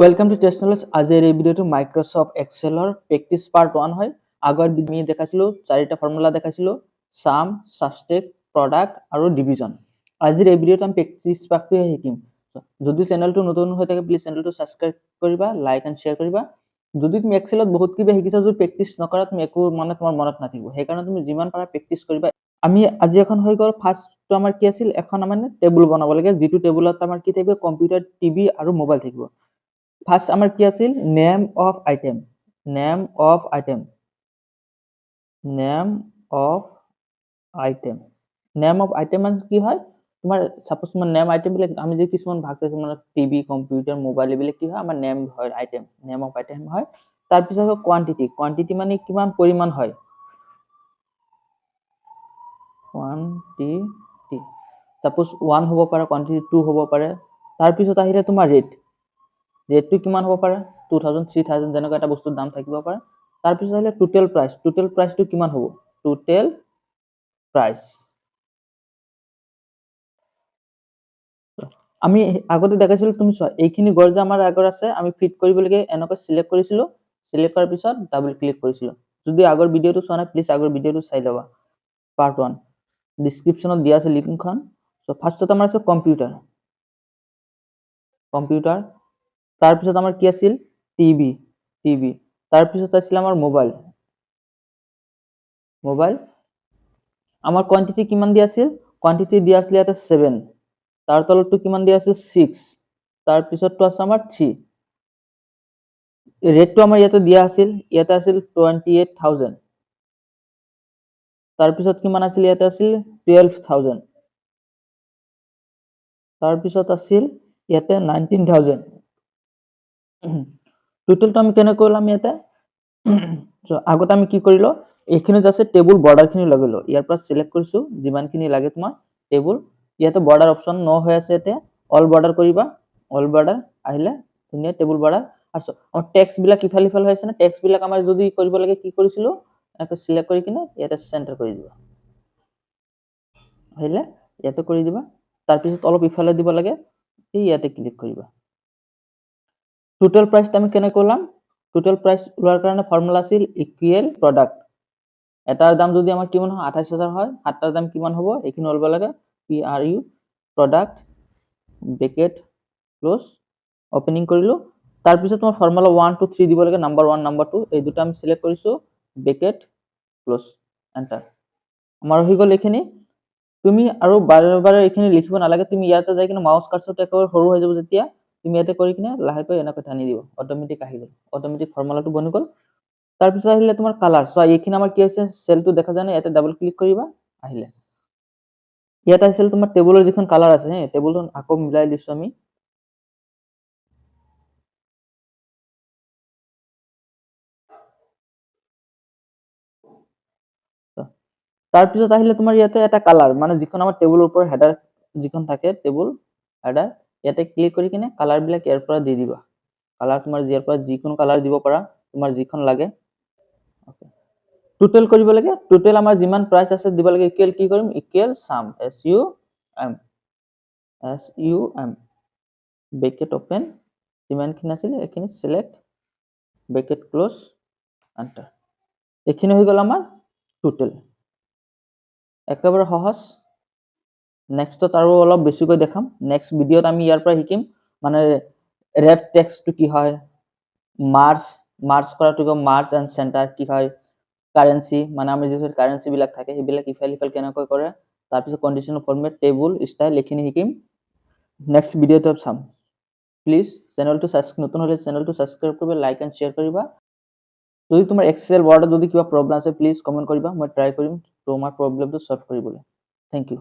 Welcome to test knowledge আজিৰ এই ভিডিঅ'টো মাইক্ৰ'ছফ্ট এক্সেলৰ প্ৰেক্টিছ পাৰ্ট ওৱান হয়। ভিডিঅ' আমি দেখাইছিলোঁ চাৰিটা ফৰ্মুলা দেখাইছিলোঁ চাম ছাবষ্টেক প্ৰডাক্ট আৰু ডিভিজন আজিৰ এই ভিডিঅ'ত আমি প্ৰেক্টিছ পাৰ্টটোহে শিকিম। যদি চেনেলটো নতুন হৈ থাকে প্লিজ চেনেলটো ছাবস্ক্ৰাইব কৰিবা লাইক এণ্ড শ্বেয়াৰ কৰিবা। যদি তুমি এক্সেলত বহুত কিবা শিকিছা, যদি প্ৰেক্টিছ নকৰা, তুমি একো মানে তোমাৰ মনত নাথাকিব। সেইকাৰণে তুমি যিমান পাৰা প্ৰেক্টিছ কৰিবা। আমি আজি এখন হৈ গ'ল ফাৰ্ষ্টটো আমাৰ কি আছিল? এখন মানে টেবুল বনাব লাগে, যিটো টেবুলত আমাৰ কি থাকিব? কম্পিউটাৰ টিভি আৰু মোবাইল থাকিব। ফাৰ্ষ্ট আমাৰ কি আছিল name of item name of item name of item name of item মানে কি হয়? তোমাৰ চাপ'জ তোমাৰ নেম আইটেমবিলাক আমি যে কিছুমান ভাগ চাইছোঁ মানে টিভি কম্পিউটাৰ মোবাইল এইবিলাক কি হয়? আমাৰ নেম হয় আইটেম নেম অফ আইটেম হয়। তাৰপিছত হ'ল কোৱান্টিটি কোৱান্টিটি মানে কিমান পৰিমাণ হয়? কোৱান্টিটি চাপ'জ ওৱান হ'ব পাৰে কোৱান্টিটি টু হ'ব পাৰে তাৰপিছত আহিলে তোমাৰ ৰেট ৰেটটো কিমান হ'ব পাৰে? টু থাউজেণ্ড থ্ৰী থাউজেণ্ড যেনেকুৱা এটা বস্তুৰ দাম থাকিব পাৰে। তাৰপিছত আহিলে টোটেল প্ৰাইচ টোটেল প্ৰাইচটো কিমান হ'ব? টোটেল প্ৰাইচ আমি আগতে দেখাইছিলোঁ তুমি চোৱা এইখিনি গড় যে আমাৰ আগৰ আছে আমি ফিট কৰিবলগীয়া এনেকৈ চিলেক্ট কৰিছিলোঁ। চিলেক্ট কৰাৰ পিছত ডাবল ক্লিক কৰিছিলোঁ। যদি আগৰ ভিডিঅ'টো চোৱা নাই প্লিজ আগৰ ভিডিঅ'টো চাই ল'বা। পাৰ্ট ওৱান ডিছক্ৰিপশ্যনত দিয়া আছে লিংকখন চ' ফাৰ্ষ্টত আমাৰ আছে কম্পিউটাৰ কম্পিউটাৰ তাৰপিছত আমাৰ কি আছিল? TV TV. তাৰপিছত আছিল আমাৰ মোবাইল। মোবাইল। আমাৰ কোৱান্টিটি কিমান দিয়া আছিল? কোৱান্টিটি দিয়া আছিল ইয়াতে ছেভেন তাৰ তলতটো কিমান দিয়া আছিল? ছিক্স তাৰপিছতটো আছে আমাৰ থ্ৰী ৰেটটো আমাৰ ইয়াতে দিয়া আছিল, ইয়াতে আছিল টুৱেণ্টি এইট থাউজেণ্ড তাৰপিছত কিমান আছিল? ইয়াতে আছিল টুৱেলভ থাউজেণ্ড তাৰপিছত আছিল ইয়াতে নাইনটিন থাউজেণ্ড টোটেলটো আমি কেনেকৈ কৰিলাম ইয়াতে? আগতে আমি কি কৰিলোঁ এইখিনিত আছে টেবুল বৰ্ডাৰখিনি লগালোঁ। ইয়াৰ পৰা চিলেক্ট কৰিছোঁ, যিমানখিনি লাগে তোমাৰ টেবুল ইয়াতে বৰ্ডাৰ অপশ্যন ন হৈ আছে ইয়াতে। অল বৰ্ডাৰ কৰিবা। অল বৰ্ডাৰ আহিলে ধুনীয়া টেবুল বৰ্ডাৰ আৰু আমাৰ টেক্সবিলাক ইফাল সিফাল হৈ আছে নে? টেক্সবিলাক আমাৰ যদি কৰিব লাগে কি কৰিছিলোঁ? এনেকৈ চিলেক্ট কৰি কিনে ইয়াতে চেণ্টাৰ কৰি দিবা। আহিলে ইয়াতে কৰি দিবা। তাৰপিছত অলপ ইফালে দিব লাগে। ইয়াতে ক্লিক কৰিবা। টোটেল প্ৰাইচটো আমি কেনেকৈ ওলাম টোটেল প্ৰাইচ ওলোৱাৰ কাৰণে ফৰ্মুলা আছিল ইকুৱেল প্ৰডাক্ট এটাৰ দাম যদি আমাৰ কিমান হয় আঠাইছ হাজাৰ হয় সাতটাৰ দাম কিমান হ'ব? এইখিনি ওলাব লাগে P R U product bracket close opening কৰিলোঁ তাৰপিছত তোমাৰ ফৰ্মুলা ওৱান টু থ্ৰী দিব লাগে নাম্বাৰ ওৱান নাম্বাৰ টু এই দুটা আমি চিলেক্ট কৰিছোঁ বেকেট ক্ল'জ এণ্টাৰ আমাৰ হৈ গ'ল এইখিনি তুমি আৰু বাৰে বাৰে এইখিনি লিখিব নালাগে তুমি ইয়াতে যাই কিনে মাউচ কাৰ্চৰটো একেবাৰে সৰু হৈ যাব যেতিয়া। তুমি ইয়াতে কৰি কিনে লাহেকৈ এনেকৈ টানি দিব অট'মেটিক আহি গ'ল। অট'মেটিক ফৰ্মুলাটো বনি গ'ল। তাৰপিছত আহিলে তোমাৰ কালাৰ চোৱা, এইখিনি আমাৰ কি হৈছে চেলটো দেখা যায় ইয়াতে ডাবল ক্লিক কৰিবা, আহিলে। ইয়াত আহিছিল তোমাৰ টেবুলৰ যিখন কালাৰ আছে, হে টেবুলখন আকৌ মিলাই দিছোঁ আমি। তাৰপিছত আহিলে তোমাৰ ইয়াতে এটা কালাৰ মানে যিখন আমাৰ টেবুলৰ ওপৰত হেডাৰ যিখন থাকে টেবুল হেডাৰ ইয়াতে ক্লিক কৰি কিনে কালাৰবিলাক ইয়াৰ পৰা দি দিবা। কালাৰ তোমাৰ ইয়াৰ পৰা যিকোনো কালাৰ দিব পাৰা তোমাৰ যিখন লাগে। টোটেল কৰিব লাগে। টোটেল আমাৰ যিমান প্ৰাইচ আছে দিব লাগে ইকুৱেল কি কৰিম? Equal sum S U M S U M bracket open যিমানখিনি আছিলে এইখিনি চিলেক্ট বেকেট ক্ল'জ এণ্টাৰ এইখিনি হৈ গ'ল আমাৰ টোটেল একেবাৰে সহজ। নেক্সটত আৰু অলপ বেছিকৈ দেখাম। নেক্সট ভিডিঅ'ত আমি ইয়াৰ পৰা শিকিম মানে ৰেফ টেক্সটো কি হয় মাৰ্চ মাৰ্চ কৰাটো মাৰ্চ এণ্ড চেণ্টাৰ কি হয় কাৰেঞ্চি মানে আমাৰ যিটো কাৰেঞ্চিবিলাক থাকে সেইবিলাক ইফাল সিফাল কেনেকৈ কৰে তাৰপিছত কণ্ডিশ্যনেল ফৰ্মেট টেবুল ষ্টাইল এইখিনি শিকিম। নেক্সট ভিডিঅ'টো চাম। প্লিজ চেনেলটো নতুন হ'লে চেনেলটো ছাবস্ক্ৰাইব কৰিবা লাইক এণ্ড শ্বেয়াৰ কৰিবা। যদি তোমাৰ এক্সেল ৱাৰ্ডত যদি কিবা প্ৰব্লেম আছে প্লিজ কমেণ্ট কৰিবা মই ট্ৰাই কৰিম তোমাৰ প্ৰব্লেমটো ছল্ভ কৰিবলৈ। Thank you